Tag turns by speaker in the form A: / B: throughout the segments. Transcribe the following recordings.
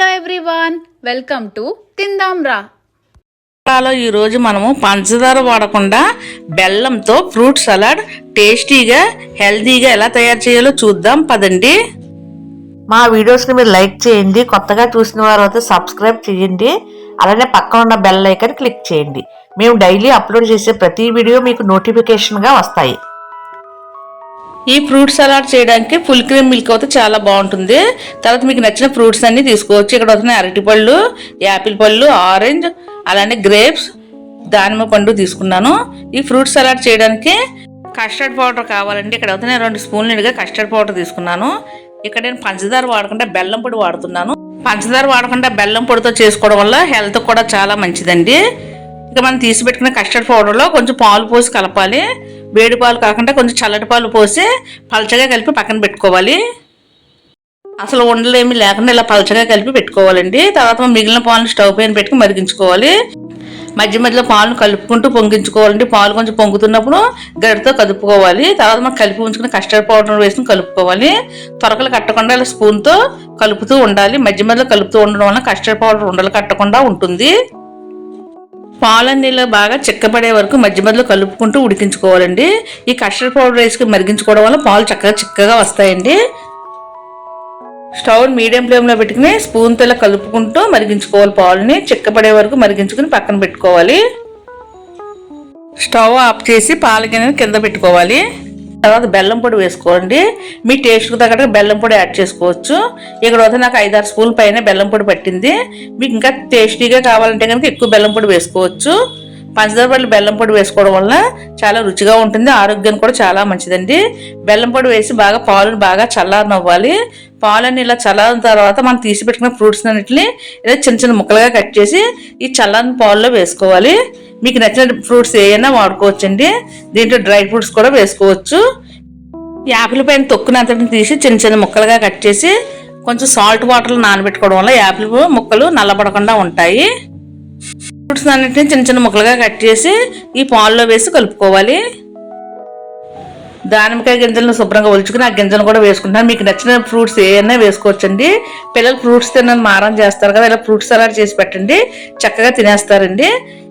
A: Hello everyone welcome to తిందాం రా
B: లో ఈరోజు మనము పంచదార వాడకుండా బెల్లంతో ఫ్రూట్ సలాడ్ టేస్టీగా హెల్తీగా ఎలా తయారు చేయాలో చూద్దాం పదండి.
C: మా వీడియోస్ని మీరు లైక్ చేయండి కొత్తగా చూసిన వారు అయితే సబ్స్క్రైబ్ చేయండి అలానే పక్కన ఉన్న బెల్ ఐకాన్ క్లిక్ చేయండి. మేము డైలీ అప్లోడ్ చేసే ప్రతి వీడియో మీకు నోటిఫికేషన్గా వస్తాయి.
B: ఈ ఫ్రూట్ సలాడ్ చేయడానికి ఫుల్ క్రీమ్ మిల్క్ అయితే చాలా బాగుంటుంది. తర్వాత మీకు నచ్చిన ఫ్రూట్స్ అన్ని తీసుకోవచ్చు. ఇక్కడ వస్తున్నాయి అరటిపళ్ళు యాపిల్ పళ్ళు ఆరెంజ్ అలానే గ్రేప్స్ దానిమ్మ పండు తీసుకున్నాను. ఈ ఫ్రూట్ సలాడ్ చేయడానికి కస్టర్డ్ పౌడర్ కావాలండి. ఇక్కడ అవుతున్నాయి రెండు స్పూన్లు నిండుగా కస్టర్డ్ పౌడర్ తీసుకున్నాను. ఇక్కడ నేను పంచదార వాడకుండా బెల్లం పొడి వాడుతున్నాను. పంచదార వాడకుండా బెల్లం పొడితో చేసుకోవడం వల్ల హెల్త్ కూడా చాలా మంచిదండి. ఇక మనం తీసి పెట్టుకున్న కస్టర్డ్ పౌడర్లో కొంచెం పాలు పోసి కలపాలి. వేడి పాలు కాకుండా కొంచెం చల్లటి పాలు పోసి పలచగా కలిపి పక్కన పెట్టుకోవాలి. అసలు ఉండలేమి లేకుండా ఇలా పలచగా కలిపి పెట్టుకోవాలండి. తర్వాత మిగిలిన పాలను స్టవ్ పైన పెట్టి మరిగించుకోవాలి. మధ్య మధ్యలో పాలను కలుపుకుంటూ పొంగించుకోవాలండి. పాలు కొంచెం పొంగుతున్నప్పుడు గడితో కలుపుకోవాలి తర్వాత మనం కలిపి ఉంచుకుని కస్టర్డ్ పౌడర్ వేసుకుని కలుపుకోవాలి. త్వరకలు కట్టకుండా ఇలా స్పూన్తో కలుపుతూ ఉండాలి. మధ్య మధ్యలో కలుపుతూ ఉండడం వల్ల కస్టర్డ్ పౌడర్ ఉండలు కట్టకుండా ఉంటుంది. పాలన్నీలో బాగా చిక్కబడే వరకు మధ్య మధ్యలో కలుపుకుంటూ ఉడికించుకోవాలండి. ఈ కస్టర్డ్ పౌడర్ వేసుకుని మరిగించుకోవడం వల్ల పాలు చక్కగా చిక్కగా వస్తాయండి. స్టవ్ మీడియం ఫ్లేమ్లో పెట్టుకుని స్పూన్తో ఇలా కలుపుకుంటూ మరిగించుకోవాలి పాలుని. చిక్కబడే వరకు మరిగించుకుని పక్కన పెట్టుకోవాలి. స్టవ్ ఆఫ్ చేసి పాల గిన్నెని కింద పెట్టుకోవాలి. తర్వాత బెల్లం పొడి వేసుకోండి. మీ టేస్ట్కి తగ్గట్టుగా బెల్లం పొడి యాడ్ చేసుకోవచ్చు. ఇక్కడ వద్ద నాకు ఐదారు స్పూన్ పైన బెల్లం పొడి పట్టింది. మీకు ఇంకా టేస్టీగా కావాలంటే కనుక ఎక్కువ బెల్లం పొడి వేసుకోవచ్చు. పంచదార పళ్ళు బెల్లం పొడి వేసుకోవడం వల్ల చాలా రుచిగా ఉంటుంది ఆరోగ్యం కూడా చాలా మంచిదండి. బెల్లం పొడి వేసి బాగా పాలను బాగా చల్లారనవ్వాలి. పాలన్నీ ఇలా చల్లారిన తర్వాత మనం తీసి పెట్టుకున్న ఫ్రూట్స్ అన్నింటిని ఇలా చిన్న చిన్న ముక్కలుగా కట్ చేసి ఈ చల్లని పాలలో వేసుకోవాలి. మీకు నచ్చిన ఫ్రూట్స్ ఏమైనా వాడుకోవచ్చండి. దీంట్లో డ్రై ఫ్రూట్స్ కూడా వేసుకోవచ్చు. యాపిల్ పైన తొక్కునంతటిని తీసి చిన్న చిన్న ముక్కలుగా కట్ చేసి కొంచెం సాల్ట్ వాటర్లో నానబెట్టుకోవడం వల్ల యాపిల్ ముక్కలు నల్లబడకుండా ఉంటాయి. ఫ్రూట్స్ అన్నిటిని చిన్న చిన్న ముక్కలుగా కట్ చేసి ఈ పాల్లో వేసి కలుపుకోవాలి. దానిమ్మకాయ గింజలను శుభ్రంగా ఒలుచుకుని ఆ గింజలను కూడా వేసుకుంటాను మీకు నచ్చిన ఫ్రూట్స్ ఏమైనా వేసుకోవచ్చండి. పిల్లలు ఫ్రూట్స్ తినని మారం చేస్తారు కదా ఇలా ఫ్రూట్స్ సలాడ్ చేసి పెట్టండి. చక్కగా తినేస్తారండి.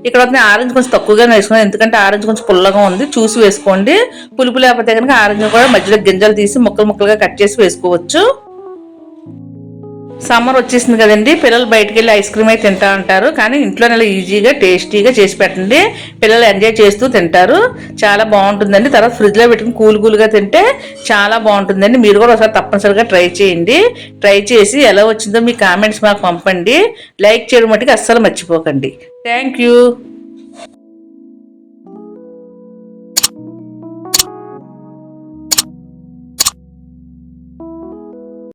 B: ఇక్కడ వస్తే ఆరెంజ్ కొంచెం తక్కువగానే వేసుకున్నాను. ఎందుకంటే ఆరెంజ్ కొంచెం పుల్లగా ఉంది. చూసి వేసుకోండి. పులుపు లేకపోతే కనుక ఆరెంజ్ కూడా మధ్యలో గింజలు తీసి ముక్కలు ముక్కలుగా కట్ చేసి వేసుకోవచ్చు. సమ్మర్ వచ్చేసింది కదండి. పిల్లలు బయటికి వెళ్ళి ఐస్ క్రీమ్ అయితే తింటా ఉంటారు. కానీ ఇంట్లో నెల ఈజీగా టేస్టీగా చేసి పెట్టండి. పిల్లలు ఎంజాయ్ చేస్తూ తింటారు. చాలా బాగుంటుందండి. తర్వాత ఫ్రిడ్జ్లో పెట్టుకుని కూల్ కూల్గా తింటే చాలా బాగుంటుందండి. మీరు కూడా ఒకసారి తప్పనిసరిగా ట్రై చేయండి. ట్రై చేసి ఎలా వచ్చిందో మీ కామెంట్స్ మాకు పంపండి. లైక్ చేయడం మట్టుకు అస్సలు మర్చిపోకండి. Thank you.